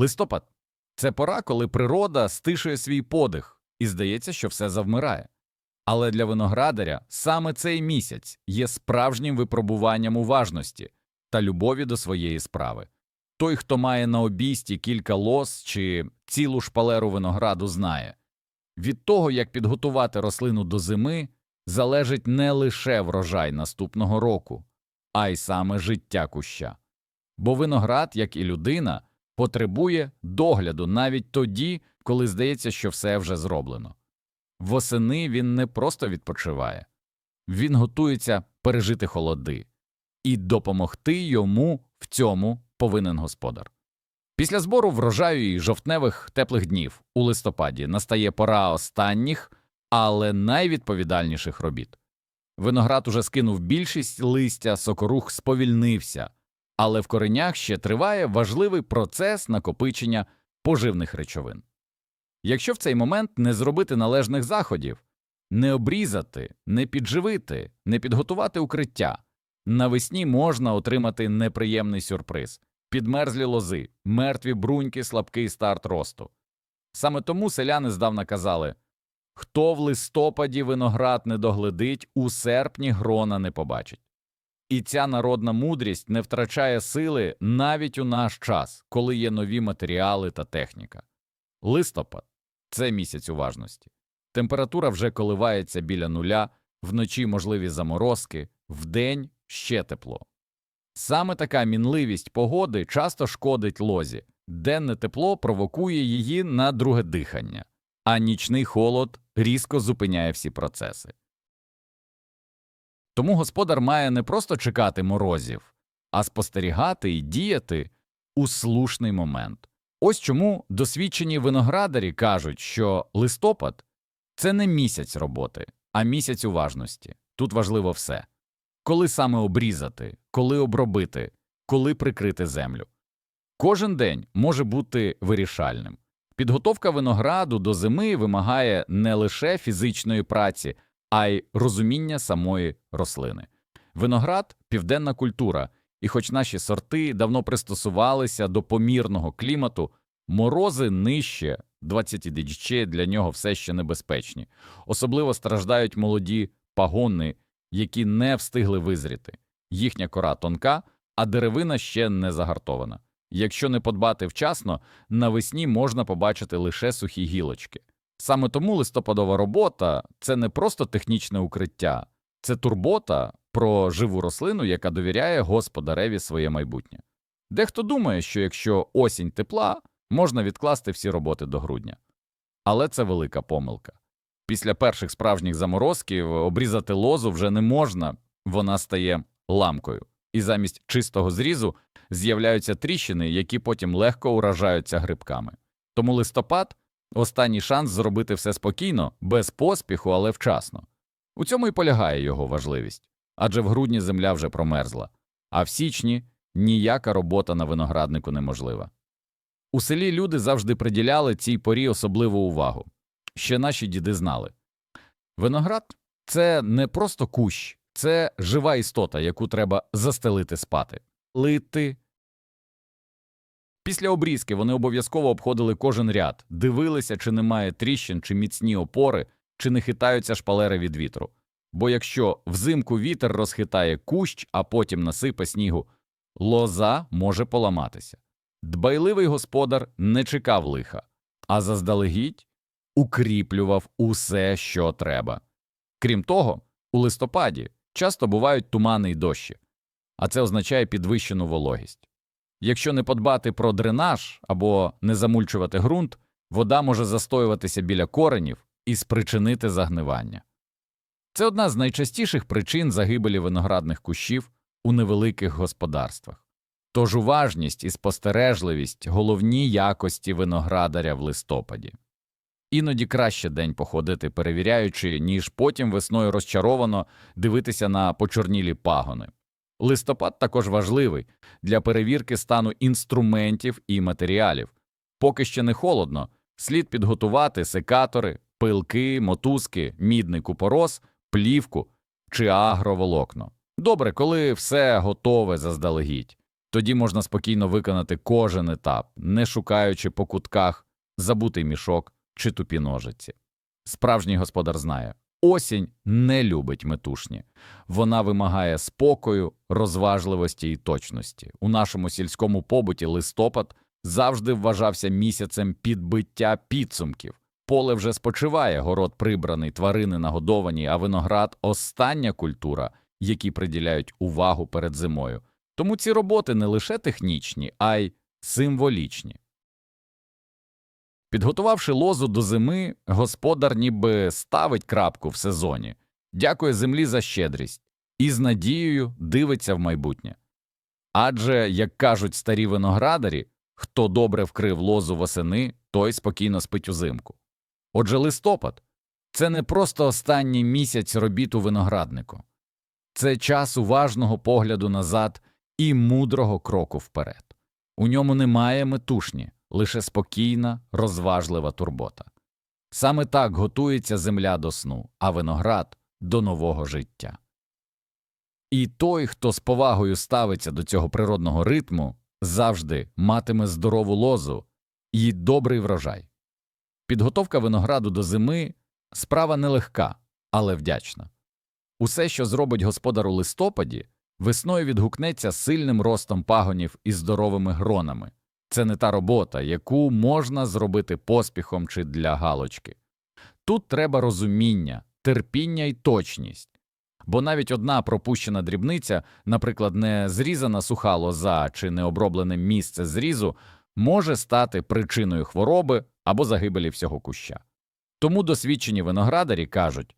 Листопад це пора, коли природа стишує свій подих, і здається, що все завмирає. Але для виноградаря саме цей місяць є справжнім випробуванням уважності та любові до своєї справи. Той, хто має на обійсті кілька лос чи цілу шпалеру винограду, знає від того, як підготувати рослину до зими, залежить не лише врожай наступного року, а й саме життя куща. Бо виноград, як і людина, потребує догляду навіть тоді, коли здається, що все вже зроблено. Восени він не просто відпочиває, він готується пережити холоди, і допомогти йому в цьому повинен господар. Після збору врожаю і жовтневих теплих днів у листопаді настає пора останніх, але найвідповідальніших робіт. Виноград уже скинув більшість листя, сокорух сповільнився, але в коренях ще триває важливий процес накопичення поживних речовин. Якщо в цей момент не зробити належних заходів, не обрізати, не підживити, не підготувати укриття, навесні можна отримати неприємний сюрприз підмерзлі лози, мертві бруньки, слабкий старт росту. Саме тому селяни здавна казали хто в листопаді виноград не доглядить, у серпні грона не побачить. І ця народна мудрість не втрачає сили навіть у наш час, коли є нові матеріали та техніка. Листопад це місяць уважності. Температура вже коливається біля нуля, вночі можливі заморозки, вдень ще тепло. Саме така мінливість погоди часто шкодить лозі, денне тепло провокує її на друге дихання, а нічний холод різко зупиняє всі процеси. Тому господар має не просто чекати морозів, а спостерігати і діяти у слушний момент. Ось чому досвідчені виноградарі кажуть, що листопад це не місяць роботи, а місяць уважності. Тут важливо все коли саме обрізати, коли обробити, коли прикрити землю. Кожен день може бути вирішальним. Підготовка винограду до зими вимагає не лише фізичної праці, а й розуміння самої рослини. Виноград південна культура, і хоч наші сорти давно пристосувалися до помірного клімату, морози нижче 20 дічче для нього все ще небезпечні. Особливо страждають молоді пагони, які не встигли визріти. Їхня кора тонка, а деревина ще не загартована. Якщо не подбати вчасно, навесні можна побачити лише сухі гілочки. Саме тому листопадова робота це не просто технічне укриття, це турбота про живу рослину, яка довіряє господареві своє майбутнє. Дехто думає, що якщо осінь тепла, можна відкласти всі роботи до грудня. Але це велика помилка. Після перших справжніх заморозків обрізати лозу вже не можна, вона стає ламкою, і замість чистого зрізу з'являються тріщини, які потім легко уражаються грибками. Тому листопад останній шанс зробити все спокійно, без поспіху, але вчасно. У цьому і полягає його важливість адже в грудні земля вже промерзла, а в січні ніяка робота на винограднику неможлива. У селі люди завжди приділяли цій порі особливу увагу. Ще наші діди знали. Виноград це не просто кущ, це жива істота, яку треба застелити спати, лити. Після обрізки вони обов'язково обходили кожен ряд, дивилися, чи немає тріщин, чи міцні опори, чи не хитаються шпалери від вітру. Бо якщо взимку вітер розхитає кущ, а потім насипе снігу, лоза може поламатися. Дбайливий господар не чекав лиха, а заздалегідь укріплював усе, що треба. Крім того, у листопаді часто бувають тумани й дощі, а це означає підвищену вологість. Якщо не подбати про дренаж або не замульчувати ґрунт, вода може застоюватися біля коренів і спричинити загнивання. Це одна з найчастіших причин загибелі виноградних кущів у невеликих господарствах. Тож уважність і спостережливість головні якості виноградаря в листопаді. Іноді краще день походити, перевіряючи, ніж потім весною розчаровано дивитися на почорнілі пагони. Листопад також важливий для перевірки стану інструментів і матеріалів. Поки ще не холодно, слід підготувати секатори, пилки, мотузки, мідний купорос, плівку чи агроволокно. Добре, коли все готове заздалегідь. Тоді можна спокійно виконати кожен етап, не шукаючи по кутках забутий мішок чи тупі ножиці. Справжній господар знає, осінь не любить метушні. Вона вимагає спокою, розважливості і точності. У нашому сільському побуті листопад завжди вважався місяцем підбиття підсумків. Поле вже спочиває, город прибраний, тварини нагодовані, а виноград остання культура, якій приділяють увагу перед зимою. Тому ці роботи не лише технічні, а й символічні. Підготувавши лозу до зими, господар ніби ставить крапку в сезоні, дякує землі за щедрість і з надією дивиться в майбутнє. Адже, як кажуть старі виноградарі, хто добре вкрив лозу восени, той спокійно спить узимку. Отже, листопад це не просто останній місяць робіт у винограднику, це час уважного погляду назад і мудрого кроку вперед. У ньому немає метушні, лише спокійна, розважлива турбота. Саме так готується земля до сну, а виноград до нового життя. І той, хто з повагою ставиться до цього природного ритму, завжди матиме здорову лозу і добрий врожай. Підготовка винограду до зими справа нелегка, але вдячна. Усе, що зробить господар у листопаді, весною відгукнеться сильним ростом пагонів і здоровими гронами. Це не та робота, яку можна зробити поспіхом чи для галочки. Тут треба розуміння, терпіння і точність. Бо навіть одна пропущена дрібниця, наприклад, не зрізана суха лоза чи необроблене місце зрізу, може стати причиною хвороби або загибелі всього куща. Тому досвідчені виноградарі кажуть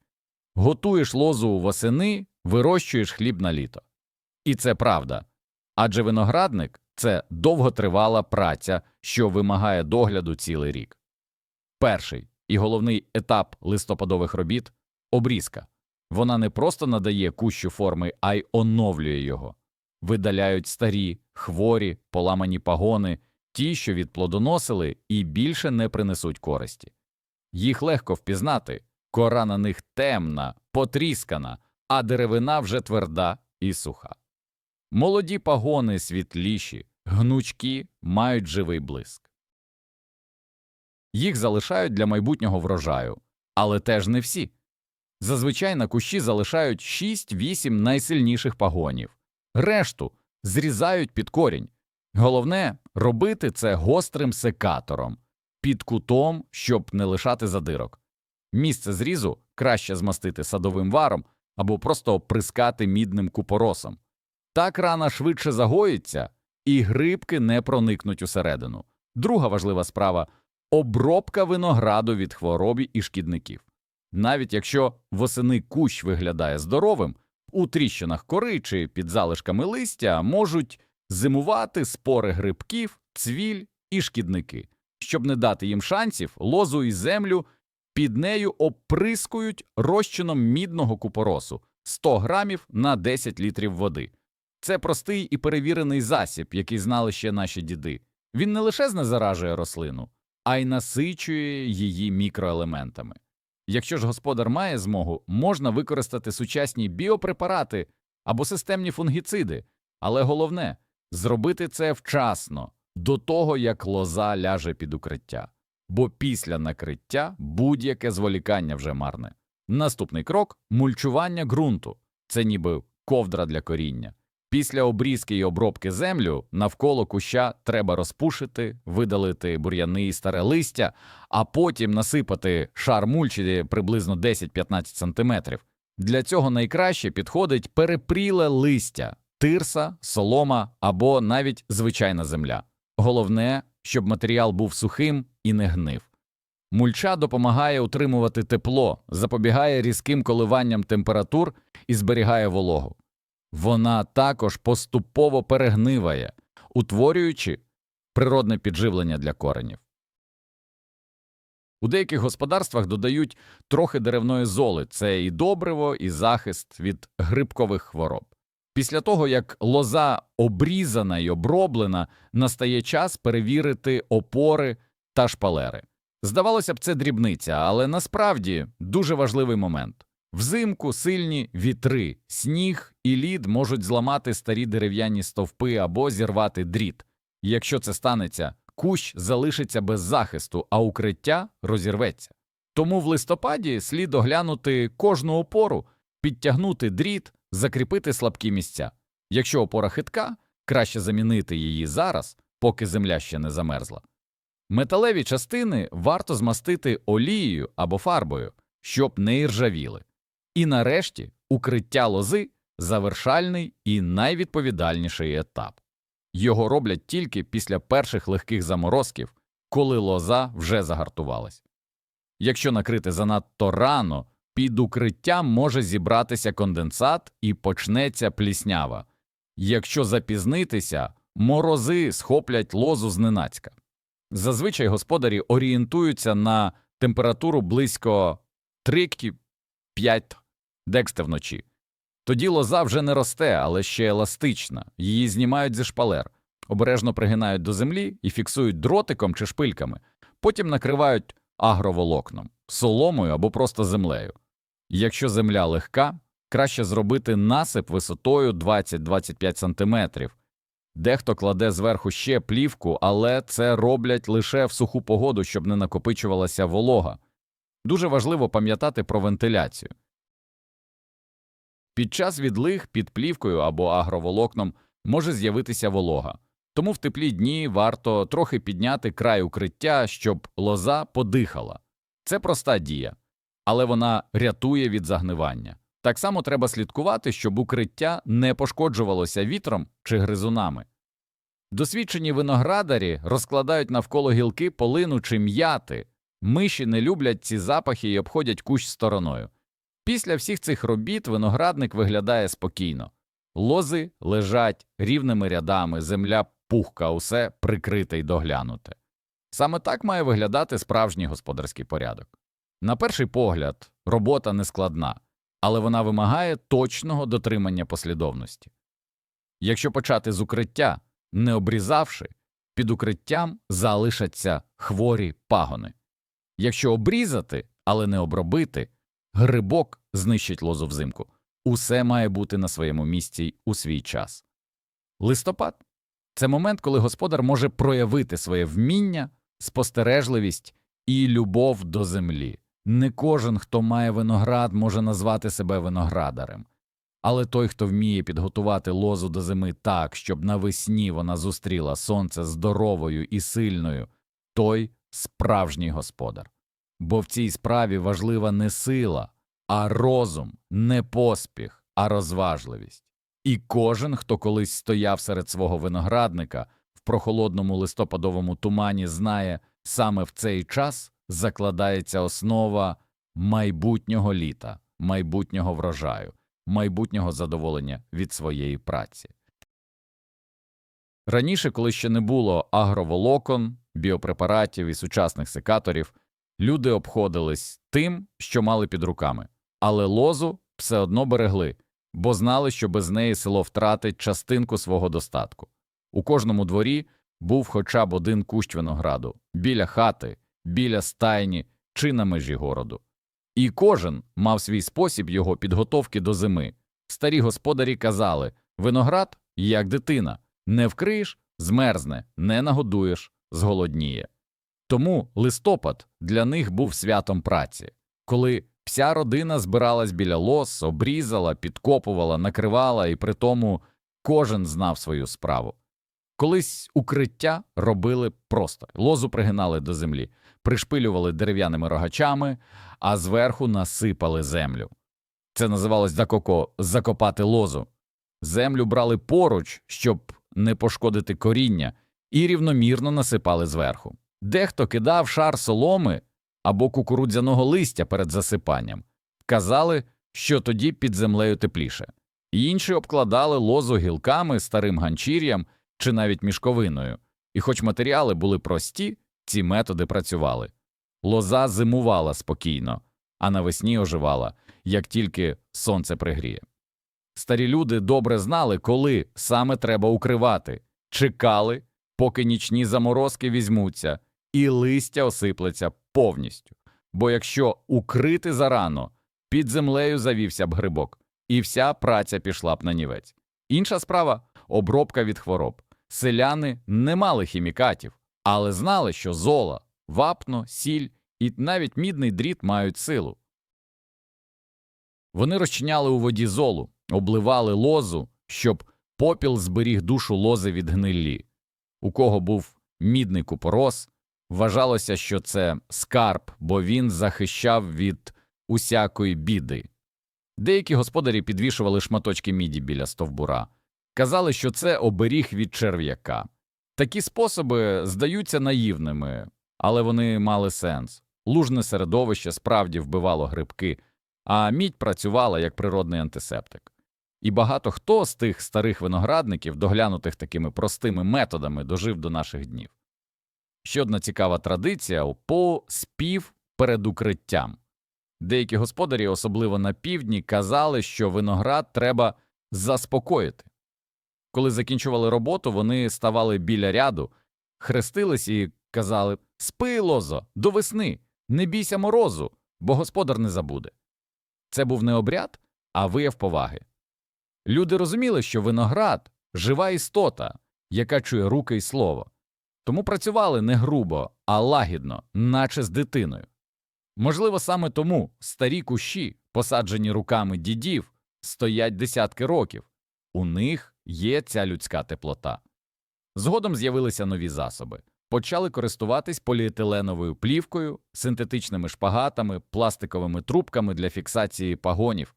готуєш лозу восени, вирощуєш хліб на літо. І це правда. Адже виноградник це довготривала праця, що вимагає догляду цілий рік. Перший і головний етап листопадових робіт обрізка. Вона не просто надає кущу форми, а й оновлює його. Видаляють старі, хворі, поламані пагони, ті, що відплодоносили і більше не принесуть користі. Їх легко впізнати, кора на них темна, потріскана, а деревина вже тверда і суха. Молоді пагони світліші, гнучкі мають живий блиск. Їх залишають для майбутнього врожаю, але теж не всі. Зазвичай на кущі залишають 6-8 найсильніших пагонів, решту зрізають під корінь. Головне робити це гострим секатором, під кутом, щоб не лишати задирок. Місце зрізу краще змастити садовим варом або просто оприскати мідним купоросом. Так рана швидше загоїться, і грибки не проникнуть усередину. Друга важлива справа обробка винограду від хворобі і шкідників. Навіть якщо восени кущ виглядає здоровим, у тріщинах кори чи під залишками листя можуть зимувати спори грибків, цвіль і шкідники. Щоб не дати їм шансів, лозу і землю під нею оприскують розчином мідного купоросу 100 грамів на 10 літрів води. Це простий і перевірений засіб, який знали ще наші діди. Він не лише знезаражує рослину, а й насичує її мікроелементами. Якщо ж господар має змогу, можна використати сучасні біопрепарати або системні фунгіциди, але головне зробити це вчасно, до того як лоза ляже під укриття, бо після накриття будь-яке зволікання вже марне. Наступний крок мульчування ґрунту це ніби ковдра для коріння. Після обрізки і обробки землю навколо куща треба розпушити, видалити бур'яни і старе листя, а потім насипати шар мульчі приблизно 10-15 см. Для цього найкраще підходить перепріле листя, тирса, солома або навіть звичайна земля. Головне, щоб матеріал був сухим і не гнив. Мульча допомагає утримувати тепло, запобігає різким коливанням температур і зберігає вологу. Вона також поступово перегниває, утворюючи природне підживлення для коренів. У деяких господарствах додають трохи деревної золи це і добриво, і захист від грибкових хвороб. Після того, як лоза обрізана і оброблена, настає час перевірити опори та шпалери. Здавалося б, це дрібниця, але насправді дуже важливий момент. Взимку сильні вітри, сніг і лід можуть зламати старі дерев'яні стовпи або зірвати дріт. Якщо це станеться, кущ залишиться без захисту, а укриття розірветься. Тому в листопаді слід оглянути кожну опору, підтягнути дріт, закріпити слабкі місця. Якщо опора хитка, краще замінити її зараз, поки земля ще не замерзла. Металеві частини варто змастити олією або фарбою, щоб не іржавіли. І нарешті укриття лози завершальний і найвідповідальніший етап. Його роблять тільки після перших легких заморозків, коли лоза вже загартувалась. Якщо накрити занадто рано, під укриттям може зібратися конденсат і почнеться пліснява. Якщо запізнитися, морози схоплять лозу зненацька. Зазвичай господарі орієнтуються на температуру близько 3-5 дексте вночі. Тоді лоза вже не росте, але ще еластична, її знімають зі шпалер, обережно пригинають до землі і фіксують дротиком чи шпильками, потім накривають агроволокном, соломою або просто землею. Якщо земля легка, краще зробити насип висотою 20-25 см. Дехто кладе зверху ще плівку, але це роблять лише в суху погоду, щоб не накопичувалася волога. Дуже важливо пам'ятати про вентиляцію. Під час відлиг під плівкою або агроволокном може з'явитися волога, тому в теплі дні варто трохи підняти край укриття, щоб лоза подихала. Це проста дія, але вона рятує від загнивання. Так само треба слідкувати, щоб укриття не пошкоджувалося вітром чи гризунами. Досвідчені виноградарі розкладають навколо гілки полину чи м'яти, миші не люблять ці запахи і обходять кущ стороною. Після всіх цих робіт виноградник виглядає спокійно. Лози лежать рівними рядами, земля пухка, усе прикрите й доглянуте. Саме так має виглядати справжній господарський порядок. На перший погляд, робота нескладна, але вона вимагає точного дотримання послідовності. Якщо почати з укриття, не обрізавши, під укриттям залишаться хворі пагони. Якщо обрізати, але не обробити, грибок знищить лозу взимку. Усе має бути на своєму місці у свій час. Листопад це момент, коли господар може проявити своє вміння, спостережливість і любов до землі. Не кожен, хто має виноград, може назвати себе виноградарем, але той, хто вміє підготувати лозу до зими так, щоб навесні вона зустріла сонце здоровою і сильною, той справжній господар. Бо в цій справі важлива не сила, а розум, не поспіх, а розважливість. І кожен, хто колись стояв серед свого виноградника в прохолодному листопадовому тумані, знає, саме в цей час закладається основа майбутнього літа, майбутнього врожаю, майбутнього задоволення від своєї праці. Раніше, коли ще не було агроволокон, біопрепаратів і сучасних секаторів, люди обходились тим, що мали під руками, але лозу все одно берегли, бо знали, що без неї село втратить частинку свого достатку. У кожному дворі був хоча б один кущ винограду біля хати, біля стайні чи на межі городу. І кожен мав свій спосіб його підготовки до зими. Старі господарі казали виноград, як дитина, не вкриєш, змерзне, не нагодуєш, зголодніє. Тому листопад для них був святом праці, коли вся родина збиралась біля лос, обрізала, підкопувала, накривала, і при тому кожен знав свою справу. Колись укриття робили просто лозу пригинали до землі, пришпилювали дерев'яними рогачами, а зверху насипали землю. Це називалось закоко закопати лозу. Землю брали поруч, щоб не пошкодити коріння, і рівномірно насипали зверху. Дехто кидав шар соломи або кукурудзяного листя перед засипанням, казали, що тоді під землею тепліше. Інші обкладали лозу гілками, старим ганчір'ям чи навіть мішковиною, і хоч матеріали були прості, ці методи працювали. Лоза зимувала спокійно, а навесні оживала, як тільки сонце пригріє. Старі люди добре знали, коли саме треба укривати, чекали, поки нічні заморозки візьмуться, і листя осиплеться повністю. Бо якщо укрити зарано, під землею завівся б грибок, і вся праця пішла б на нівець. Інша справа обробка від хвороб. Селяни не мали хімікатів, але знали, що зола, вапно, сіль і навіть мідний дріт мають силу. Вони розчиняли у воді золу, обливали лозу, щоб попіл зберіг душу лози від гниллі. У кого був мідний купорос, вважалося, що це скарб, бо він захищав від усякої біди. Деякі господарі підвішували шматочки міді біля стовбура, казали, що це оберіг від черв'яка. Такі способи здаються наївними, але вони мали сенс. Лужне середовище справді вбивало грибки, а мідь працювала як природний антисептик. І багато хто з тих старих виноградників, доглянутих такими простими методами, дожив до наших днів. Ще одна цікава традиція по спів перед укриттям. Деякі господарі, особливо на півдні, казали, що виноград треба заспокоїти. Коли закінчували роботу, вони ставали біля ряду, хрестились і казали Спи, лозо, до весни, не бійся морозу, бо господар не забуде. Це був не обряд, а вияв поваги. Люди розуміли, що виноград жива істота, яка чує руки й слово, тому працювали не грубо, а лагідно, наче з дитиною. Можливо, саме тому старі кущі, посаджені руками дідів, стоять десятки років, у них є ця людська теплота. Згодом з'явилися нові засоби. Почали користуватись поліетиленовою плівкою, синтетичними шпагатами, пластиковими трубками для фіксації пагонів.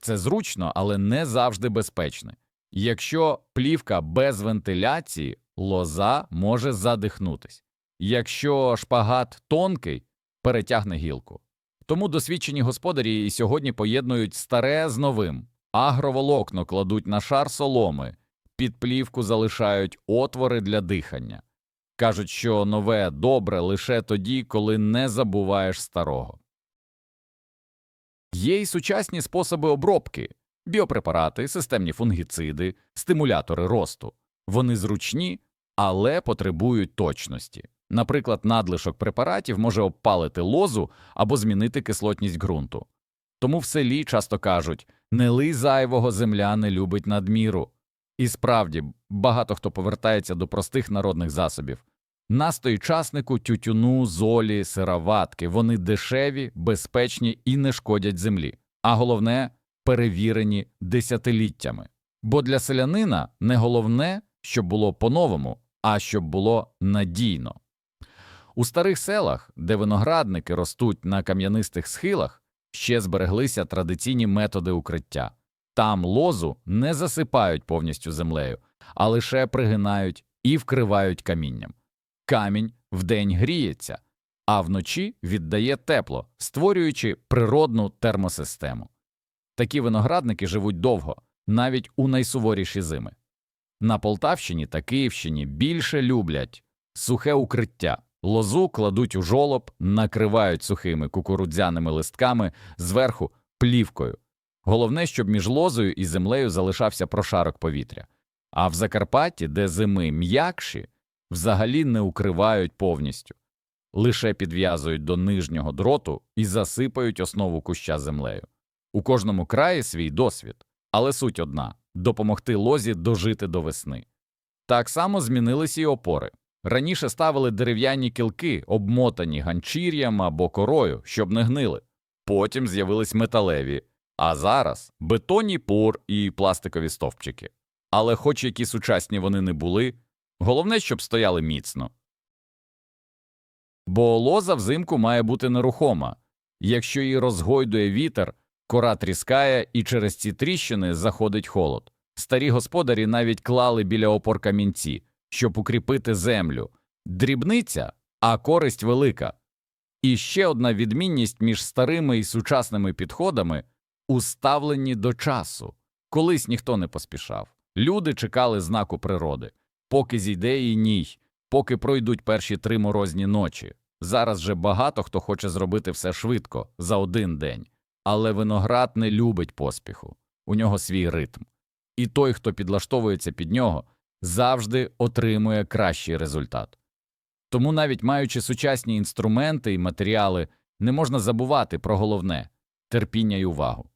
Це зручно, але не завжди безпечне. Якщо плівка без вентиляції, лоза може задихнутись. Якщо шпагат тонкий, перетягне гілку. Тому досвідчені господарі і сьогодні поєднують старе з новим. Агроволокно кладуть на шар соломи, під плівку залишають отвори для дихання. Кажуть, що нове добре лише тоді, коли не забуваєш старого. Є й сучасні способи обробки біопрепарати, системні фунгіциди, стимулятори росту. Вони зручні, але потребують точності. Наприклад, надлишок препаратів може обпалити лозу або змінити кислотність ґрунту. Тому в селі часто кажуть не лий зайвого земля не любить надміру. І справді багато хто повертається до простих народних засобів. Настой часнику, тютюну, золі, сироватки вони дешеві, безпечні і не шкодять землі, а головне перевірені десятиліттями. Бо для селянина не головне, щоб було по-новому, а щоб було надійно. У старих селах, де виноградники ростуть на кам'янистих схилах, ще збереглися традиційні методи укриття. Там лозу не засипають повністю землею, а лише пригинають і вкривають камінням. Камінь вдень гріється, а вночі віддає тепло, створюючи природну термосистему. Такі виноградники живуть довго, навіть у найсуворіші зими. На Полтавщині та Київщині більше люблять сухе укриття, лозу кладуть у жолоб, накривають сухими кукурудзяними листками зверху плівкою. Головне, щоб між лозою і землею залишався прошарок повітря. А в Закарпатті, де зими м'якші, взагалі не укривають повністю, лише підв'язують до нижнього дроту і засипають основу куща землею. У кожному краї свій досвід, але суть одна допомогти лозі дожити до весни. Так само змінилися й опори. Раніше ставили дерев'яні кілки, обмотані ганчір'ям або корою, щоб не гнили. Потім з'явились металеві, а зараз бетонні пор і пластикові стовпчики. Але, хоч які сучасні вони не були, головне, щоб стояли міцно. Бо лоза взимку має бути нерухома. Якщо її розгойдує вітер, кора тріскає і через ці тріщини заходить холод. Старі господарі навіть клали біля опор камінці, щоб укріпити землю. Дрібниця, а користь велика. І ще одна відмінність між старими і сучасними підходами у ставленні до часу. Колись ніхто не поспішав. Люди чекали знаку природи, поки зійде її ній, поки пройдуть перші три морозні ночі. Зараз же багато хто хоче зробити все швидко, за один день. Але виноград не любить поспіху, у нього свій ритм. І той, хто підлаштовується під нього, завжди отримує кращий результат. Тому, навіть маючи сучасні інструменти і матеріали, не можна забувати про головне терпіння й увагу.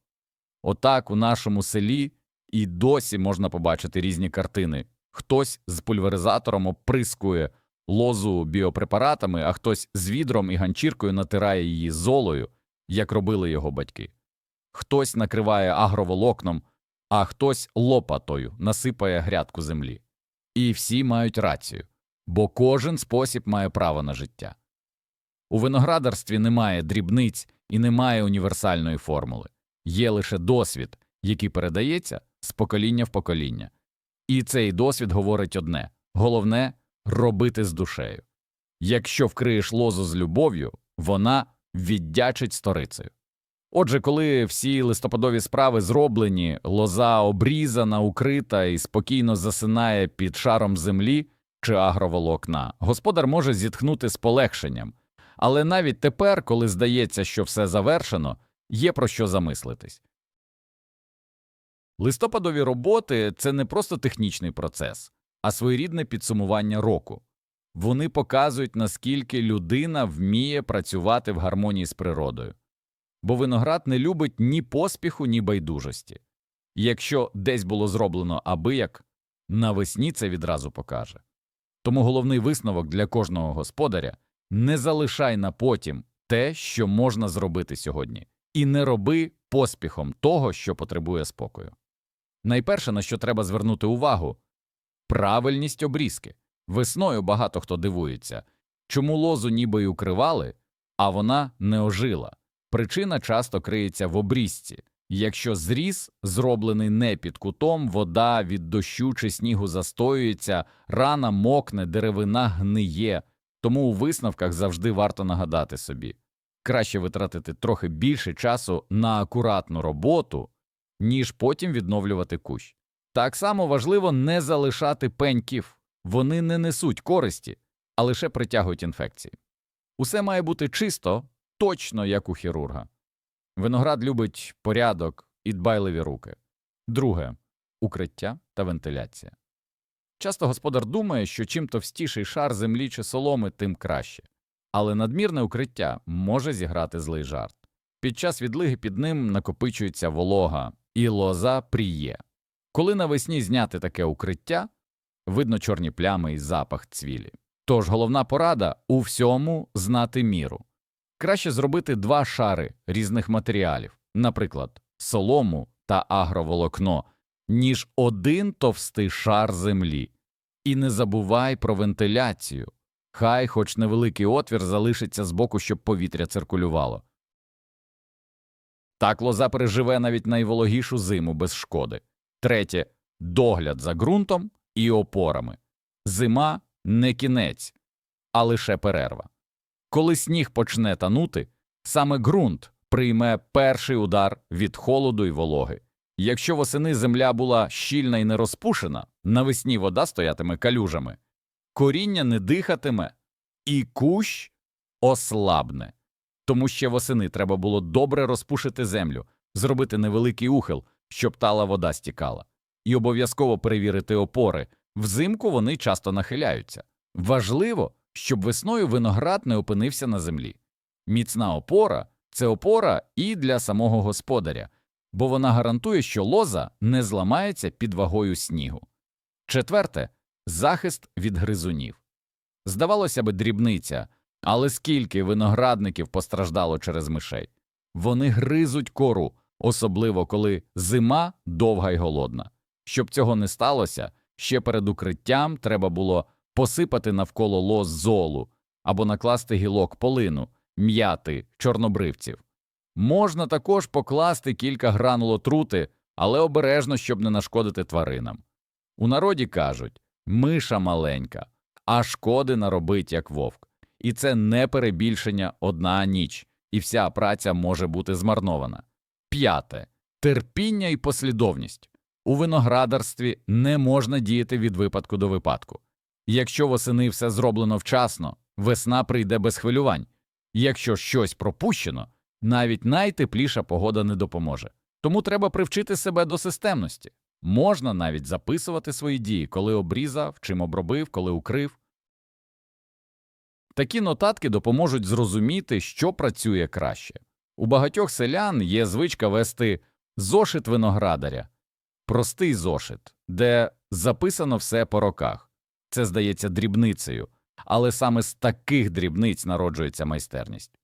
Отак у нашому селі і досі можна побачити різні картини. Хтось з пульверизатором оприскує лозу біопрепаратами, а хтось з відром і ганчіркою натирає її золою, як робили його батьки. Хтось накриває агроволокном, а хтось лопатою насипає грядку землі. І всі мають рацію, бо кожен спосіб має право на життя. У виноградарстві немає дрібниць і немає універсальної формули, є лише досвід, який передається з покоління в покоління. І цей досвід говорить одне головне робити з душею. Якщо вкриєш лозу з любов'ю, вона віддячить сторицею. Отже, коли всі листопадові справи зроблені, лоза обрізана, укрита і спокійно засинає під шаром землі чи агроволокна, господар може зітхнути з полегшенням. Але навіть тепер, коли здається, що все завершено, є про що замислитись. Листопадові роботи це не просто технічний процес, а своєрідне підсумування року. Вони показують, наскільки людина вміє працювати в гармонії з природою. Бо виноград не любить ні поспіху, ні байдужості. Якщо десь було зроблено аби як, навесні це відразу покаже. Тому головний висновок для кожного господаря не залишай на потім те, що можна зробити сьогодні, і не роби поспіхом того, що потребує спокою. Найперше, на що треба звернути увагу правильність обрізки. Весною багато хто дивується, чому лозу ніби й укривали, а вона не ожила. Причина часто криється в обрізці. Якщо зріз зроблений не під кутом, вода від дощу чи снігу застоюється, рана мокне, деревина гниє, тому у висновках завжди варто нагадати собі краще витратити трохи більше часу на акуратну роботу, ніж потім відновлювати кущ. Так само важливо не залишати пеньків, вони не несуть користі, а лише притягують інфекції. Усе має бути чисто, точно як у хірурга. Виноград любить порядок і дбайливі руки. Друге укриття та вентиляція. Часто господар думає, що чим товстіший шар землі чи соломи, тим краще, але надмірне укриття може зіграти злий жарт. Під час відлиги під ним накопичується волога, і лоза пріє. Коли навесні зняти таке укриття, видно чорні плями і запах цвілі. Тож головна порада у всьому знати міру. Краще зробити два шари різних матеріалів, наприклад, солому та агроволокно, ніж один товстий шар землі. І не забувай про вентиляцію. Хай хоч невеликий отвір залишиться збоку, щоб повітря циркулювало. Так лоза переживе навіть найвологішу зиму без шкоди. Третє догляд за ґрунтом і опорами. Зима не кінець, а лише перерва. Коли сніг почне танути, саме ґрунт прийме перший удар від холоду й вологи. Якщо восени земля була щільна і не розпушена, навесні вода стоятиме калюжами, коріння не дихатиме, і кущ ослабне. Тому ще восени треба було добре розпушити землю, зробити невеликий ухил, щоб тала вода стікала, і обов'язково перевірити опори. Взимку вони часто нахиляються. Важливо, щоб весною виноград не опинився на землі. Міцна опора це опора і для самого господаря, бо вона гарантує, що лоза не зламається під вагою снігу. Четверте захист від гризунів. Здавалося би, дрібниця, але скільки виноградників постраждало через мишей. Вони гризуть кору, особливо коли зима довга й голодна. Щоб цього не сталося, ще перед укриттям треба було посипати навколо лоз золу або накласти гілок полину, м'яти, чорнобривців. Можна також покласти кілька гранул отрути, але обережно, щоб не нашкодити тваринам. У народі кажуть миша маленька, а шкоди наробить, як вовк. І це не перебільшення одна ніч, і вся праця може бути змарнована. П'яте терпіння і послідовність. У виноградарстві не можна діяти від випадку до випадку. Якщо восени все зроблено вчасно, весна прийде без хвилювань. Якщо щось пропущено, навіть найтепліша погода не допоможе. Тому треба привчити себе до системності. Можна навіть записувати свої дії, коли обрізав, чим обробив, коли укрив. Такі нотатки допоможуть зрозуміти, що працює краще. У багатьох селян є звичка вести зошит виноградаря, простий зошит, де записано все по роках. Це здається дрібницею, але саме з таких дрібниць народжується майстерність.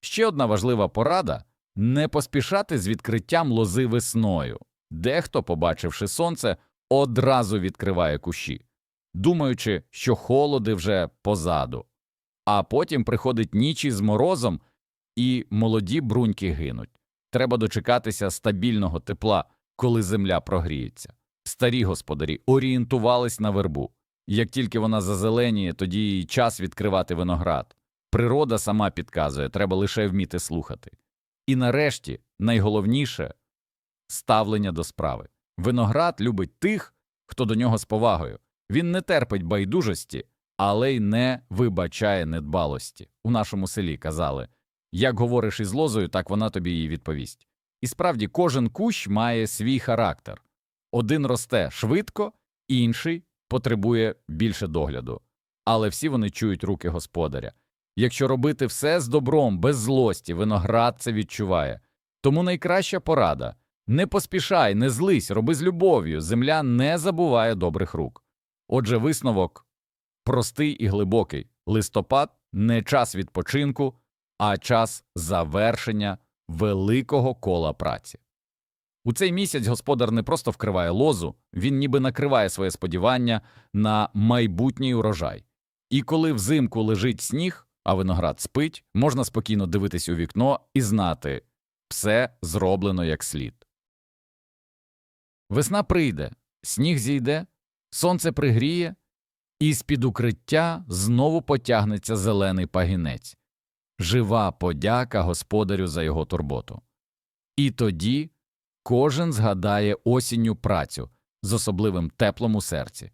Ще одна важлива порада не поспішати з відкриттям лози весною. Дехто, побачивши сонце, одразу відкриває кущі, думаючи, що холоди вже позаду, а потім приходить ніч із морозом, і молоді бруньки гинуть. Треба дочекатися стабільного тепла, коли земля прогріється. Старі господарі орієнтувались на вербу. Як тільки вона зазеленіє, тоді й час відкривати виноград. Природа сама підказує, треба лише вміти слухати. І нарешті, найголовніше ставлення до справи. Виноград любить тих, хто до нього з повагою. Він не терпить байдужості, але й не вибачає недбалості. У нашому селі казали як говориш із лозою, так вона тобі її відповість. І справді кожен кущ має свій характер. Один росте швидко, інший потребує більше догляду. Але всі вони чують руки господаря. Якщо робити все з добром, без злості, виноград це відчуває. Тому найкраща порада не поспішай, не злись, роби з любов'ю, земля не забуває добрих рук. Отже, висновок простий і глибокий листопад не час відпочинку, а час завершення великого кола праці. У цей місяць господар не просто вкриває лозу, він ніби накриває своє сподівання на майбутній урожай. І коли взимку лежить сніг, а виноград спить, можна спокійно дивитись у вікно і знати все зроблено як слід. Весна прийде, сніг зійде, сонце пригріє, і з-під укриття знову потягнеться зелений пагінець жива подяка господарю за його турботу. І тоді кожен згадає осінню працю з особливим теплом у серці,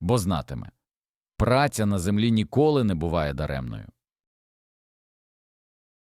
бо знатиме праця на землі ніколи не буває даремною.